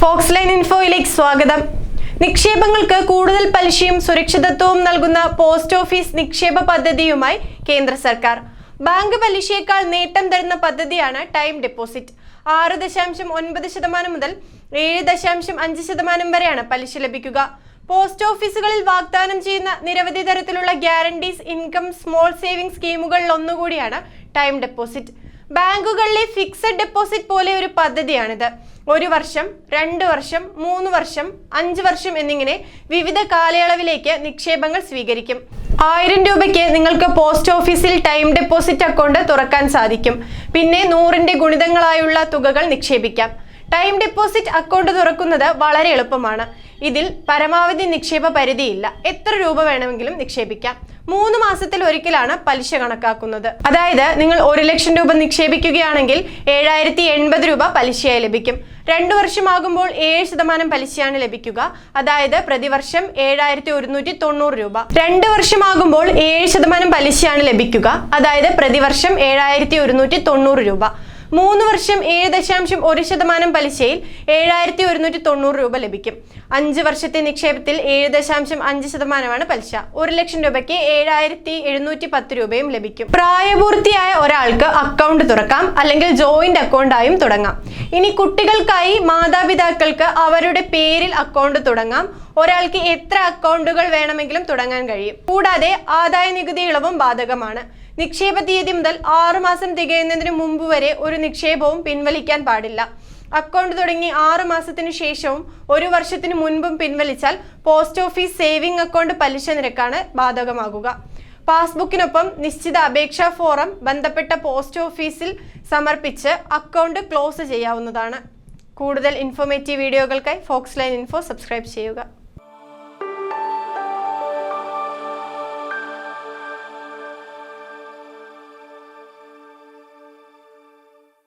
Fox line ഇൻഫോയിലേക്ക് സ്വാഗതം. നിക്ഷേപങ്ങൾക്ക് കൂടുതൽ പലിശയും സുരക്ഷിതത്വവും നൽകുന്ന പോസ്റ്റ് ഓഫീസ് നിക്ഷേപ പദ്ധതിയുമായി കേന്ദ്ര സർക്കാർ. ബാങ്ക് പലിശയേക്കാൾ നേട്ടം തരുന്ന പദ്ധതിയാണ് ടൈം ഡെപ്പോസിറ്റ്. ആറ് ദശാംശം ഒൻപത് ശതമാനം മുതൽ ഏഴ് ദശാംശം അഞ്ച് ശതമാനം വരെയാണ് പലിശ ലഭിക്കുക. പോസ്റ്റ് ഓഫീസുകളിൽ വാഗ്ദാനം ചെയ്യുന്ന നിരവധി തരത്തിലുള്ള ഗ്യാരണ്ടീസ് ഇൻകം സ്മോൾ സേവിംഗ് സ്കീമുകളിൽ ഒന്നുകൂടിയാണ് ടൈം ഡെപ്പോസിറ്റ്. ബാങ്കുകളിലെ ഫിക്സഡ് ഡെപ്പോസിറ്റ് പോലെ ഒരു പദ്ധതിയാണിത്. ഒരു വർഷം രണ്ട് വർഷം മൂന്ന് വർഷം അഞ്ച് വർഷം എന്നിങ്ങനെ വിവിധ കാലയളവിലേക്ക് നിക്ഷേപങ്ങൾ സ്വീകരിക്കും. ആയിരം രൂപയ്ക്ക് നിങ്ങൾക്ക് പോസ്റ്റ് ഓഫീസിൽ ടൈം ഡെപ്പോസിറ്റ് അക്കൗണ്ട് തുറക്കാൻ സാധിക്കും. പിന്നെ നൂറിന്റെ ഗുണിതങ്ങളായുള്ള തുകകൾ നിക്ഷേപിക്കാം. ടൈം ഡെപ്പോസിറ്റ് അക്കൗണ്ട് തുറക്കുന്നത് വളരെ എളുപ്പമാണ്. ഇതിൽ പരമാവധി നിക്ഷേപ പരിധിയില്ല. എത്ര രൂപ വേണമെങ്കിലും നിക്ഷേപിക്കാം. മൂന്ന് മാസത്തിൽ ഒരിക്കലാണ് പലിശ കണക്കാക്കുന്നത്. അതായത് നിങ്ങൾ ഒരു ലക്ഷം രൂപ നിക്ഷേപിക്കുകയാണെങ്കിൽ ഏഴായിരത്തി എൺപത് രൂപ പലിശയായി ലഭിക്കും. രണ്ടു വർഷമാകുമ്പോൾ ഏഴ് ശതമാനം പലിശയാണ് ലഭിക്കുക. അതായത് പ്രതിവർഷം ഏഴായിരത്തി ഒരുന്നൂറ്റി തൊണ്ണൂറ് രൂപ. രണ്ട് വർഷമാകുമ്പോൾ ഏഴ് ശതമാനം പലിശയാണ് ലഭിക്കുക. അതായത് പ്രതിവർഷം ഏഴായിരത്തി ഒരുന്നൂറ്റി തൊണ്ണൂറ് രൂപ. മൂന്ന് വർഷം ഏഴ് ദശാംശം ഒരു ശതമാനം പലിശയിൽ ഏഴായിരത്തി ഒരുന്നൂറ്റി തൊണ്ണൂറ് രൂപ ലഭിക്കും. അഞ്ച് വർഷത്തെ നിക്ഷേപത്തിൽ ഏഴ് ദശാംശം അഞ്ച് ശതമാനമാണ് പലിശ. ഒരു ലക്ഷം രൂപയ്ക്ക് ഏഴായിരത്തി എഴുന്നൂറ്റി പത്ത് രൂപയും ലഭിക്കും. പ്രായപൂർത്തിയായ ഒരാൾക്ക് അക്കൗണ്ട് തുറക്കാം അല്ലെങ്കിൽ ജോയിന്റ് അക്കൗണ്ടായും തുടങ്ങാം. ഇനി കുട്ടികൾക്കായി മാതാപിതാക്കൾക്ക് അവരുടെ പേരിൽ അക്കൗണ്ട് തുടങ്ങാം. ഒരാൾക്ക് എത്ര അക്കൗണ്ടുകൾ വേണമെങ്കിലും തുടങ്ങാൻ കഴിയും. കൂടാതെ ആദായ നികുതി ഇളവും ബാധകമാണ്. നിക്ഷേപ തീയതി മുതൽ ആറുമാസം തികയുന്നതിന് മുമ്പ് വരെ ഒരു നിക്ഷേപവും പിൻവലിക്കാൻ പാടില്ല. അക്കൗണ്ട് തുടങ്ങി ആറു മാസത്തിനു ശേഷവും ഒരു വർഷത്തിനു മുൻപും പിൻവലിച്ചാൽ പോസ്റ്റ് ഓഫീസ് സേവിംഗ് അക്കൗണ്ട് പലിശ നിരക്കാണ് ബാധകമാകുക. പാസ്ബുക്കിനൊപ്പം നിശ്ചിത അപേക്ഷാ ഫോറം ബന്ധപ്പെട്ട പോസ്റ്റ് ഓഫീസിൽ സമർപ്പിച്ച് അക്കൗണ്ട് ക്ലോസ് ചെയ്യാവുന്നതാണ്. കൂടുതൽ ഇൻഫോർമേറ്റീവ് വീഡിയോകൾക്കായി ഫോക്സ് ലൈൻ ഇൻഫോ സബ്സ്ക്രൈബ് ചെയ്യുക.